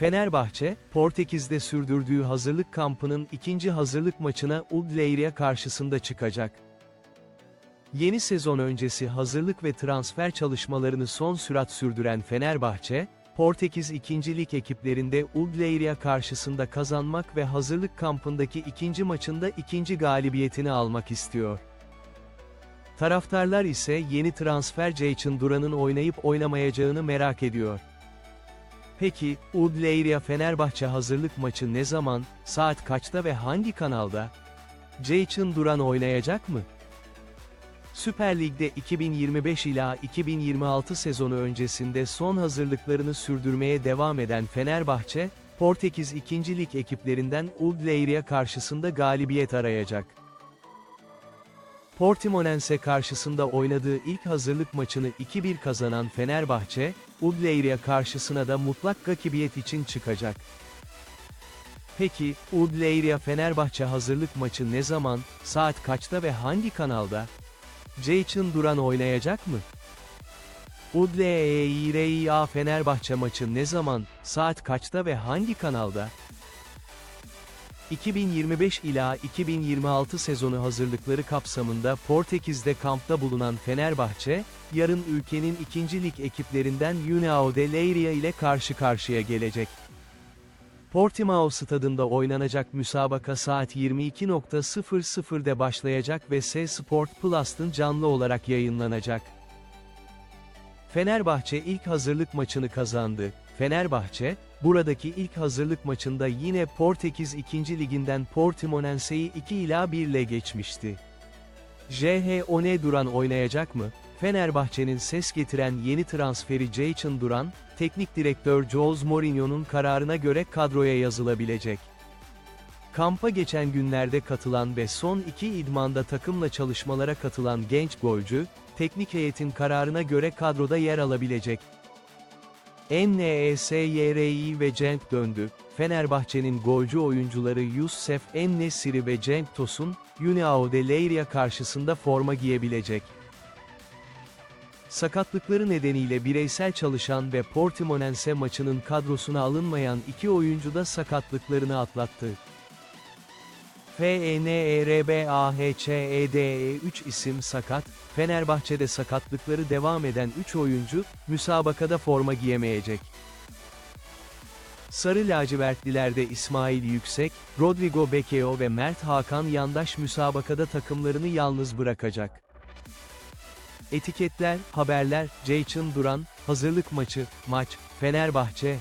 Fenerbahçe, Portekiz'de sürdürdüğü hazırlık kampının ikinci hazırlık maçına Udleiria karşısında çıkacak. Yeni sezon öncesi hazırlık ve transfer çalışmalarını son sürat sürdüren Fenerbahçe, Portekiz 2. Lig ekiplerinde Udleiria karşısında kazanmak ve hazırlık kampındaki ikinci maçında ikinci galibiyetini almak istiyor. Taraftarlar ise yeni transfer Ceyçin Duran'ın oynayıp oynamayacağını merak ediyor. Peki, Udleiria Fenerbahçe hazırlık maçı ne zaman, saat kaçta ve hangi kanalda? Ceyçin Duran oynayacak mı? Süper Lig'de 2025 ila 2026 sezonu öncesinde son hazırlıklarını sürdürmeye devam eden Fenerbahçe, Portekiz 2. Lig ekiplerinden Udleiria karşısında galibiyet arayacak. Portimonense karşısında oynadığı ilk hazırlık maçını 2-1 kazanan Fenerbahçe, Udleiria karşısına da mutlak galibiyet için çıkacak. Peki, Udleiria Fenerbahçe hazırlık maçı ne zaman, saat kaçta ve hangi kanalda? Ceyçin Duran oynayacak mı? Udleiria Fenerbahçe maçı ne zaman, saat kaçta ve hangi kanalda? 2025 ila 2026 sezonu hazırlıkları kapsamında Portekiz'de kampta bulunan Fenerbahçe, yarın ülkenin ikinci lig ekiplerinden União de Leiria ile karşı karşıya gelecek. Portimao stadında oynanacak müsabaka saat 22.00'de başlayacak ve S Sport Plus'ın canlı olarak yayınlanacak. Fenerbahçe ilk hazırlık maçını kazandı. Fenerbahçe, buradaki ilk hazırlık maçında yine Portekiz 2. Liginden Portimonense'yi 2 ila 1 ile geçmişti. JH One Duran oynayacak mı? Fenerbahçe'nin ses getiren yeni transferi Jaycin Duran, teknik direktör Jose Mourinho'nun kararına göre kadroya yazılabilecek. Kampa geçen günlerde katılan ve son iki idmanda takımla çalışmalara katılan genç golcü, teknik heyetin kararına göre kadroda yer alabilecek. NESYRI ve Cenk döndü. Fenerbahçe'nin golcü oyuncuları Youssef En-Nesyri ve Cenk Tosun, União de Leiria karşısında forma giyebilecek. Sakatlıkları nedeniyle bireysel çalışan ve Portimonense maçının kadrosuna alınmayan iki oyuncu da sakatlıklarını atlattı. E FENERBAHÇEDE 3 isim sakat, Fenerbahçe'de sakatlıkları devam eden 3 oyuncu, müsabakada forma giyemeyecek. Sarı lacivertlilerde İsmail Yüksek, Rodrigo Bekeo ve Mert Hakan Yandaş müsabakada takımlarını yalnız bırakacak. Etiketler, haberler, Ceyçin Duran, hazırlık maçı, maç, Fenerbahçe,